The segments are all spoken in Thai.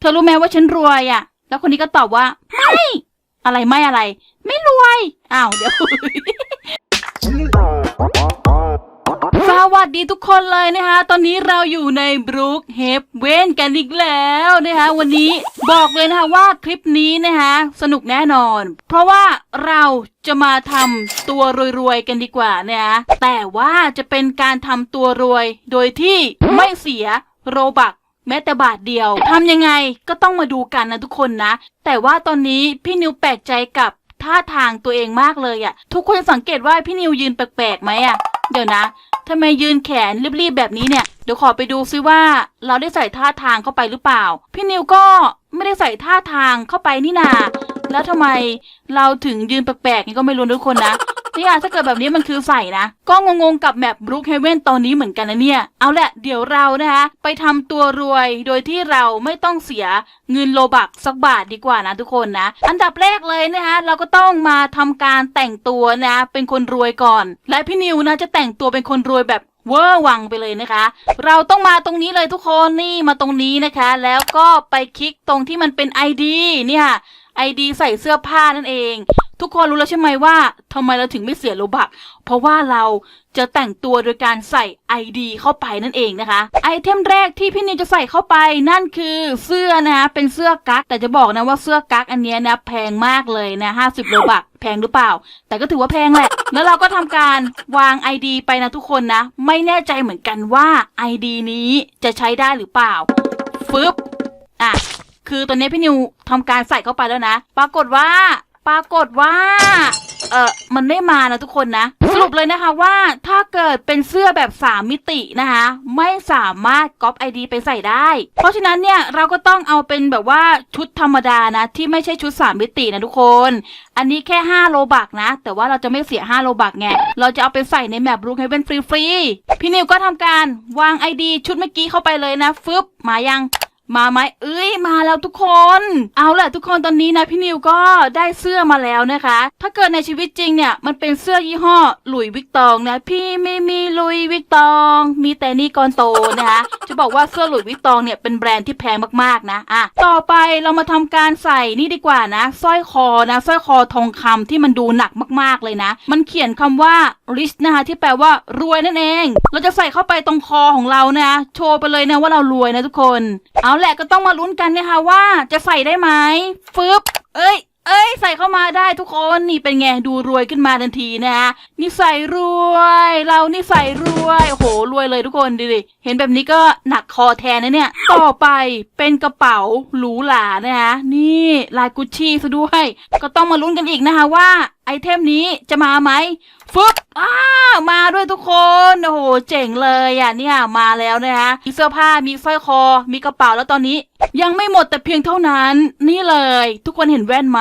เธอรู้ไหมว่าฉันรวยอะแล้วคนนี้ก็ตอบว่า ไม่ อะไรไม่อะไร ไม่รวย อ้าวเดี๋ยว สวัสดีทุกคนเลยนะคะ ตอนนี้เราอยู่ในบรูคเฮฟเวนกันอีกแล้วนะคะ วันนี้บอกเลยนะคะว่าคลิปนี้นะคะ สนุกแน่นอน เพราะว่าเราจะมาทำตัวรวยๆกันดีกว่านะคะแต่ว่าจะเป็นการทำตัวรวยโดยที่ไม่เสียโรบัก แม้แต่บาทเดียวทำยังไงก็ต้องมาดูกันนะทุกคนนะ แต่ว่าตอนนี้พี่นิวแปลกใจกับท่าทางตัวเองมากเลยอะทุกคนสังเกตว่าพี่นิวยืนแปลกๆไหมอะเดี๋ยวนะทำไมยืนแขนรีบๆแบบนี้เนี่ย เดี๋ยวขอไปดูซิว่าเราได้ใส่ท่าทางเข้าไปหรือเปล่า พี่นิวก็ไม่ได้ใส่ท่าทางเข้าไปนี่นา แล้วทำไมเราถึงยืนแปลกๆนี่ก็ไม่รู้ทุกคนนะ นี่ยถ้าเกิดแบบนี้มันคือใส่นะ ก็งงๆกับแมปบรูคเฮเว่นตอนนี้เหมือนกันนะเนี่ย เอาแหละเดี๋ยวเรานะคะไปทำตัวรวยโดยที่เราไม่ต้องเสียเงินโลบักสักบาทดีกว่านะทุกคนนะ อันดับแรกเลยนะคะเราก็ต้องมาทำการแต่งตัวนะเป็นคนรวยก่อน และพี่นิวนะจะแต่งตัวเป็นคนรวยแบบเวอร์วังไปเลยนะคะ เราต้องมาตรงนี้เลยทุกคนนี่มาตรงนี้นะคะ แล้วก็ไปคลิกตรงที่มันเป็น ID เนี่ย ID ใส่เสื้อผ้านั่นเอง ทุกคนรู้แล้วใช่ไหมว่าทำไมเราถึงไม่เสียโลบัก เพราะว่าเราจะแต่งตัวโดยการใส่ ID เข้าไปนั่นเองนะคะ ไอเทมแรกที่พี่นิวจะใส่เข้าไปนั่นคือเสื้อนะคะเป็นเสื้อกั๊กแต่จะบอกนะว่าเสื้อกั๊กอันเนี้ยนะแพงมากเลยนะ50โลบักแพงหรือเปล่า แต่ก็ถือว่าแพงแหละ แล้วเราก็ทำการวาง ID ไปนะทุกคนนะ ไม่แน่ใจเหมือนกันว่า ID นี้จะใช้ได้หรือเปล่าฟึบอะคือตอนนี้พี่นิวทำการใส่เข้าไปแล้วนะ ปรากฏว่า ปรากฏว่า เออมันไม่มานะทุกคนนะ สรุปเลยนะคะว่าถ้าเกิดเป็นเสื้อแบบ 3 มิตินะคะ ไม่สามารถก๊อปไอดีไปใส่ได้ เพราะฉะนั้นเนี่ยเราก็ต้องเอาเป็นแบบว่าชุดธรรมดานะ ที่ไม่ใช่ชุด 3 มิตินะทุกคน อันนี้แค่ 5 โลบักนะ แต่ว่าเราจะไม่เสีย 5 โลบักไง เราจะเอาไปใส่ในแมปรูคให้เป็นฟรีๆ พี่นิวก็ทำการวาง ID ชุดเมื่อกี้เข้าไปเลยนะฟึบมายัง มาไหมเอ้ยมาแล้วทุกคน เอาแหละทุกคนตอนนี้นะพี่นิวก็ได้เสื้อมาแล้วนะคะ ถ้าเกิดในชีวิตจริงเนี่ยมันเป็นเสื้อยี่ห้อหลุยวิกตองนะพี่ไม่มีหลุยวิกตอง มีแต่นี่กอนโตนะคะจะบอกว่าเสื้อหลุยวิกตองเนี่ยเป็นแบรนด์ที่แพงมากๆนะอะต่อไปเรามาทำการใส่นี่ดีกว่านะสร้อยคอนะสร้อยคอทองคำที่มันดูหนักมากๆเลยนะ มันเขียนคำว่า rich นะคะที่แปลว่ารวยนั่นเอง เราจะใส่เข้าไปตรงคอของเรานะ โชว์ไปเลยนะว่าเรารวยนะทุกคน เอาแหละก็ต้องมาลุ้นกันนะคะว่าจะใส่ได้ไหมฟึบเอ้ยเอ้ยใส่เข้ามาได้ทุกคนนี่เป็นไงดูรวยขึ้นมาทันทีนะฮะนี่ใส่รวย เรานี่ใส่รวยโหรวยเลยทุกคนดูดิเห็นแบบนี้ก็หนักคอแทนนะเนี่ย ต่อไปเป็นกระเป๋าหรูหรานะคะนี่ลายกุชชี่ซะด้วย ก็ต้องมาลุ้นกันอีกนะคะว่า อเทมนี้จะมาไหมฟึบอ้ามาด้วยทุกคนโอ้โหเจ๋งเลยอะเนี่ยมาแล้วนะคะมีเสื้อผ้ามีสร้อยคอ มีกระเป๋าแล้วตอนนี้ ยังไม่หมดแต่เพียงเท่านั้น นี่เลย ทุกคนเห็นแว่นไหม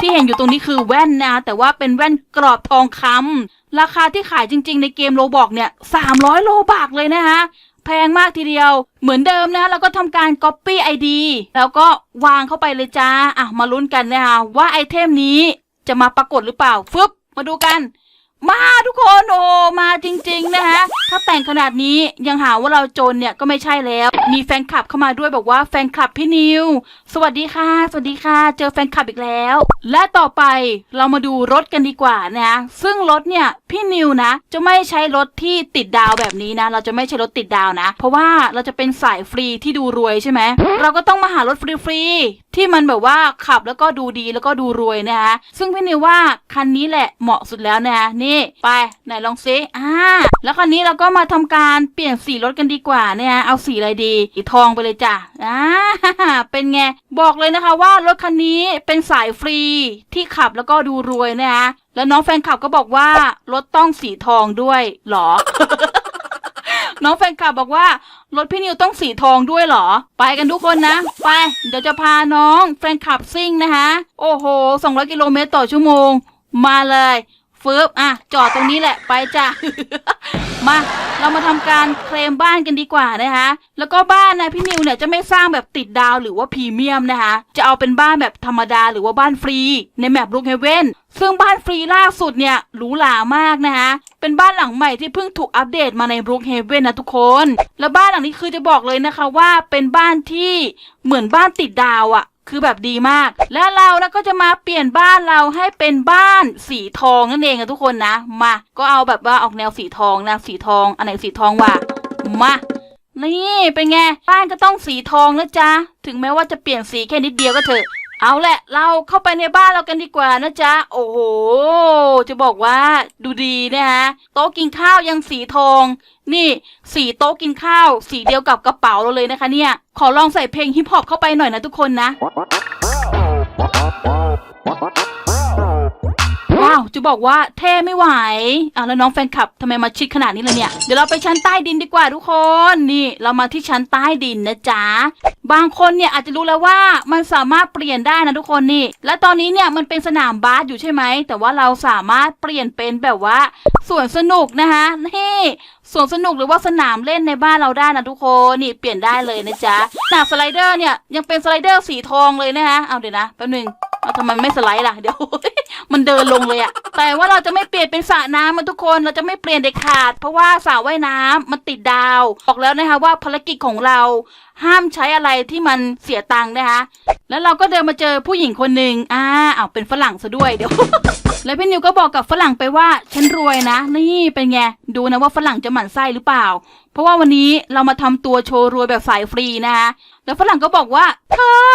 ที่เห็นอยู่ตรงนี้คือแว่นนะ แต่ว่าเป็นแว่นกรอบทองคำราคาที่ขายจริง ๆ ในเกมโลบอกเนี่ย300โลบากเลยนะคะแพงมากทีเดียว เหมือนเดิมนะเราก็ทำการ Copy ID แล้วก็วางเข้าไปเลยจ้า อะ มาลุ้นกันนะคะว่าไอเทมนี้ จะมาปรากฏหรือเปล่าฟึบมาดูกัน มาทุกคนโอ้มาจริง ๆ นะฮะ ถ้าแต่งขนาดนี้ยังหาว่าเราจนเนี่ยก็ไม่ใช่แล้ว มีแฟนคลับเข้ามาด้วยบอกว่าแฟนคลับพี่นิว สวัสดีค่ะ สวัสดีค่ะ เจอแฟนคลับอีกแล้ว และต่อไปเรามาดูรถกันดีกว่านะซึ่งรถเนี่ยพี่นิวนะ จะไม่ใช้รถที่ติดดาวแบบนี้นะ เราจะไม่ใช้รถติดดาวนะ เพราะว่าเราจะเป็นสายฟรีที่ดูรวยใช่ไหมเราก็ต้องมาหารถฟรีๆที่มันแบบว่าขับแล้วก็ดูดีแล้วก็ดูรวยนะคะซึ่งพี่นิวว่าคันนี้แหละเหมาะสุดแล้วนะนี่ไปไหนลองซิอ่าแล้วคันนี้เราก็มาทำการเปลี่ยนสีรถกันดีกว่าเนี่ยเอาสีอะไรดีสีทองไปเลยจ้ะอ่าเป็นไงบอกเลยนะคะว่ารถคันนี้เป็นสายฟรีที่ขับแล้วก็ดูรวยนะคะแล้วน้องแฟนคลับก็บอกว่ารถต้องสีทองด้วยหรอ น้องแฟนคลับบอกว่ารถพี่นิวต้องสีทองด้วยเหรอ ไปกันทุกคนนะ ไป เดี๋ยวจะพาน้องแฟนคลับซิ่งนะคะ โอ้โห 200 กิโลเมตรต่อชั่วโมง มาเลยเฟืบอะ จอดตรงนี้แหละ ไปจ้ะ มาเรามาทำการเคลมบ้านกันดีกว่านะคะ แล้วก็บ้านนะพี่นิวเนี่ยจะไม่สร้างแบบติดดาวหรือว่าพรีเมียมนะคะ จะเอาเป็นบ้านแบบธรรมดาหรือว่าบ้านฟรี ในแมปลูกเฮเว่นซึ่งบ้านฟรีล่าสุดเนี่ยหรูหรามากนะคะ เป็นบ้านหลังใหม่ที่เพิ่งถูกอัปเดตมาในบรูคเฮเว่นนะทุกคน แล้วบ้านหลังนี้คือจะบอกเลยนะคะว่าเป็นบ้านที่เหมือนบ้านติดดาวอะ คือแบบดีมาก และเรานะก็จะมาเปลี่ยนบ้านเราให้เป็นบ้านสีทองนั่นเองนะทุกคนนะมาก็เอาแบบว่าออกแนวสีทองนะสีทองอันไหนสีทองวะมานี่เป็นไงบ้านก็ต้องสีทองนะจ๊ะถึงแม้ว่าจะเปลี่ยนสีแค่นิดเดียวก็เถอะ เอาแหละ เราเข้าไปในบ้านเรากันดีกว่านะจ๊ะ โอ้โห จะบอกว่าดูดีนะฮะ โต๊ะกินข้าวยังสีทอง นี่ สีโต๊ะกินข้าว สีเดียวกับกระเป๋าเราเลยนะคะเนี่ย ขอลองใส่เพลงฮิปฮอปเข้าไปหน่อยนะทุกคนนะ จะบอกว่าเท่ไม่ไหวอะแล้วน้องแฟนคลับทำไมมาชิดขนาดนี้เลยเนี่ย เดี๋ยวเราไปชั้นใต้ดินดีกว่าทุกคน นี่ เรามาที่ชั้นใต้ดินนะจ๊ะ บางคนเนี่ยอาจจะรู้แล้วว่ามันสามารถเปลี่ยนได้นะทุกคนนี่ และตอนนี้เนี่ยมันเป็นสนามบาสอยู่ใช่ไหม แต่ว่าเราสามารถเปลี่ยนเป็นแบบว่าสวนสนุกนะคะนี่สวนสนุกหรือว่าสนามเล่นในบ้านเราได้นะทุกคนนี่เปลี่ยนได้เลยนะจ๊ะหนาสไลเดอร์เนี่ยยังเป็นสไลเดอร์สีทองเลยนะคะเอาเดี๋ยวนะแป๊บนึง เอาทำไมไม่สไลด์ล่ะเดี๋ยว มันเดินลงเลยอะแต่ว่าเราจะไม่เปลี่ยนเป็นสระน้ำมันทุกคนเราจะไม่เปลี่ยนเด็ดขาด เพราะว่าสระว่ายน้ำมันติดดาว บอกแล้วนะคะว่าภารกิจของเราห้ามใช้อะไรที่มันเสียตังค์นะคะ แล้วเราก็เดินมาเจอผู้หญิงคนหนึ่งอ่าเอาวเป็นฝรั่งซะด้วยเดี๋ยว แล้วพี่นิวก็บอกกับฝรั่งไปว่าฉันรวยนะ นี่เป็นไงดูนะว่าฝรั่งจะหมั่นไส้หรือเปล่า เพราะว่าวันนี้เรามาทำตัวโชว์รวยแบบสายฟรีนะคะ แล้วฝรั่งก็บอกว่าเธอ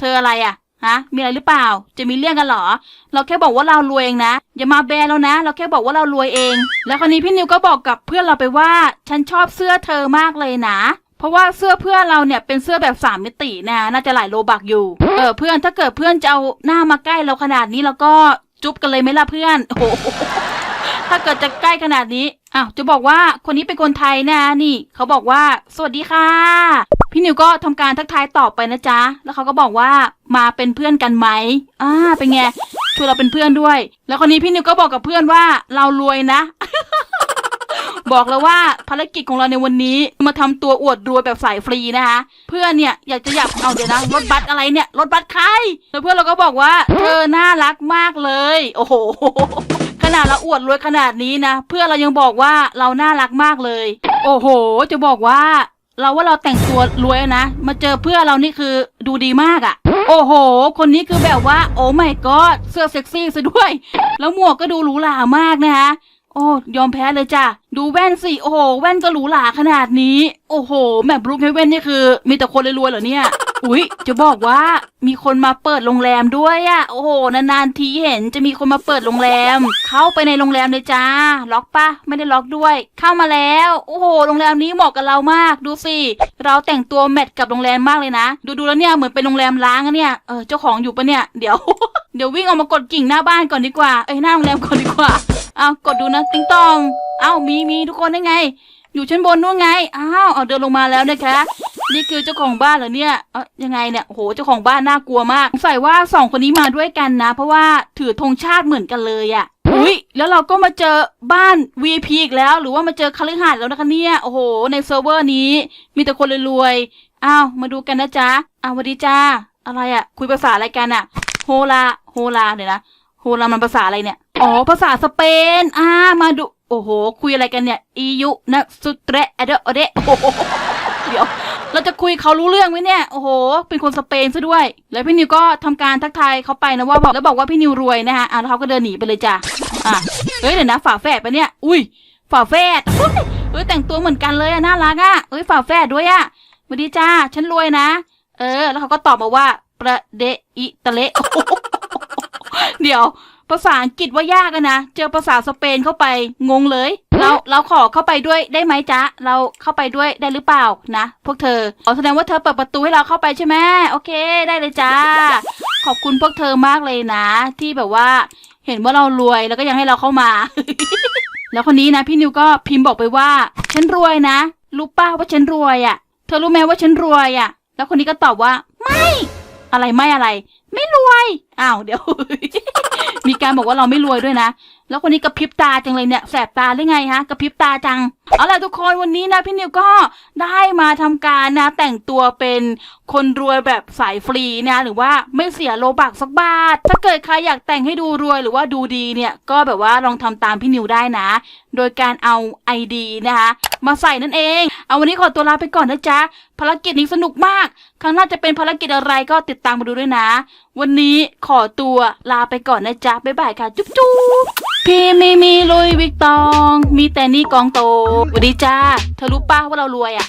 เธออะไรอะ ฮะ มีอะไรหรือเปล่า จะมีเรื่องกันหรอ เราแค่บอกว่าเรารวยเองนะ อย่ามาแบนแล้วนะ เราแค่บอกว่าเรารวยเอง แล้วคราวนี้พี่นิวก็บอกกับเพื่อนเราไปว่า ฉันชอบเสื้อเธอมากเลยนะ เพราะว่าเสื้อเพื่อนเราเนี่ยเป็นเสื้อแบบสามมิตินะ น่าจะหลายโลบักอยู่ เออเพื่อนถ้าเกิดเพื่อนจะเอาหน้ามาใกล้เราขนาดนี้แล้วก็จุ๊บกันเลยไหมล่ะเพื่อน โอ้โห ถ้าเกิดจะใกล้ขนาดนี้ อ้าว จะบอกว่าคนนี้เป็นคนไทยนะนี่ เขาบอกว่า สวัสดีค่ะ พี่นิวก็ทำการทักทายตอบไปนะจ๊ะ แล้วเขาก็บอกว่ามาเป็นเพื่อนกันไหมอ่าเป็นไงชวนเราเป็นเพื่อนด้วย แล้วคนนี้พี่นิวก็บอกกับเพื่อนว่าเรารวยนะ บอกแล้วว่าภารกิจของเราในวันนี้มาทำตัวอวดรวยแบบสายฟรีนะคะ เพื่อนเนี่ยอยากจะอยากเอาเดี๋ยวนะรถบัสอะไรเนี่ยรถบัสใครแล้วเพื่อนเราก็บอกว่าเธอน่ารักมากเลย โอ้โหขนาดเราอวดรวยขนาดนี้นะ เพื่อนเรายังบอกว่าเราน่ารักมากเลย โอ้โห จะบอกว่า เราว่าเราแต่งตัวรวยนะ มาเจอเพื่อนเรานี่คือดูดีมากอะ่ะ โอ้โห คนนี้คือแบบว่า โอ้ไม่ก็เสื้อเซ็กซี่ซะด้วย แล้วหมวกก็ดูหรูหรามากนะคะโอ้ยอมแพ้เลยจ้ะ ดูแว่นสิ โอ้โห แว่นก็หรูหราขนาดนี้ โอ้โห แมบรูคเฮเว่นนี่คือ มีแต่คนรวยๆเหรอเนี่ย อุ๊ย จะบอกว่ามีคนมาเปิดโรงแรมด้วยอะโอ้โห นานๆทีเห็นจะมีคนมาเปิดโรงแรม เข้าไปในโรงแรมเลยจ้า ล็อกปะไม่ได้ล็อกด้วย เข้ามาแล้ว โอ้โห โรงแรมนี้เหมาะกับเรามาก ดูสิ เราแต่งตัวแมทกับโรงแรมมากเลยนะ ดูๆแล้วเนี่ยเหมือนเป็นโรงแรมล้างอะเนี่ย เออ เจ้าของอยู่ปะเนี่ย เดี๋ยว เดี๋ยววิ่งออกมากดกิ่งหน้าบ้านก่อนดีกว่า เอ้ย หน้าโรงแรมก่อนดีกว่า เอากดดูนะ ติ๊งตอง เอามีมีทุกคนได้ไง อยู่ชั้นบนนู่นไง อ้าว เอาเดินลงมาแล้วนะคะ นี่คือเจ้าของบ้านเหรอเนี่ยเออยังไงเนี่ยโอ้โหเจ้าของบ้านน่ากลัวมากสงสัยว่าสองคนนี้มาด้วยกันนะ เพราะว่าถือธงชาติเหมือนกันเลยอะ่ะอุ้ยแล้วเราก็มาเจอบ้าน VP อีกแล้ว หรือว่ามาเจอคฤหาสน์แล้วนะคะเนี่ยโอ้โห ในเซิร์ฟเวอร์นี้ มีแต่คนรวยๆอ้าวมาดูกันนะจ๊ะอ้าวสวัสดีจ้าอะไรอะ่ะคุยภาษาอะไรกันอะ่ะโฮลาโฮลาเดี๋ยวนะโฮลามันภาษาอะไรเนี่ยอ๋อภาษาสเปนอ่ามาดูโอ้โห คุยอะไรกันเนี่ยอียุนะสุเตรอเดอเดโอ้โหเดอ จะคุยเขารู้เรื่องไหมเนี่ย โอ้โห เป็นคนสเปนซะด้วย แล้วพี่นิวก็ทำการทักทายเขาไปนะว่าบอกแล้วบอกว่าพี่นิวรวยนะคะอะแล้วเขาก็เดินหนีไปเลยจ้ะอะเฮ้ยเดี๋ยวนะฝาแฝดปะเนี่ย อุ้ยฝาแฝดเฮ้ยแต่งตัวเหมือนกันเลยอะน่ารักอะเฮ้ยฝาแฝดด้วยอะสวัสดีจ้าฉันรวยนะ เออ แล้วเขาก็ตอบมาว่า ประเดอิตะเละเดี๋ยว ภาษาอังกฤษว่ายากนะ เจอภาษาสเปนเข้าไปงงเลย เราเราขอเข้าไปด้วยได้ไหมจ๊ะ เราเข้าไปด้วยได้หรือเปล่านะพวกเธออ๋อแสดงว่าเธอเปิดประตูให้เราเข้าไปใช่ไหมโอเค ได้เลยจ้า ขอบคุณพวกเธอมากเลยนะ ที่แบบว่า เห็นว่าเรารวยแล้วก็ยังให้เราเข้ามา แล้วคนนี้นะ พี่นิวก็พิมพ์บอกไปว่า ฉันรวยนะรู้ป้าว่าฉันรวยอะ่ะ เธอรู้ไหมว่าฉันรวยอะ่ะ แล้วคนนี้ก็ตอบว่า ไม่ อะไรไม่อะไร ไม่รวยอ้าวเดี๋ยว มีการบอกว่าเราไม่รวยด้วยนะ แล้วคนนี้กระพริบตาจังเลยเนี่ยแสบตาหรือไงฮะกระพริบตาจัง เอาล่ะทุกคนวันนี้นะพี่นิวก็ได้มาทำการนะ แต่งตัวเป็นคนรวยแบบสายฟรีนะหรือว่าไม่เสียโลบักสักบาท ถ้าเกิดใครอยากแต่งให้ดูรวยหรือว่าดูดีเนี่ยก็แบบว่าลองทำตามพี่นิวได้นะ โดยการเอา ID นะคะ มาใส่นั่นเอง เอาวันนี้ขอตัวลาไปก่อนนะจ๊ะภารกิจนี้สนุกมาก ครั้งหน้าจะเป็นภารกิจอะไรก็ติดตามมาดูด้วยนะ วันนี้ขอตัวลาไปก่อนนะจ๊ะ บ๊ายบายค่ะ จุ๊บจุ๊บพี่ไม่มีลุยวิกตอง มีแต่นี่กองโตสวัสดีจ้า เธอรู้ป้าว่าเรารวยอะ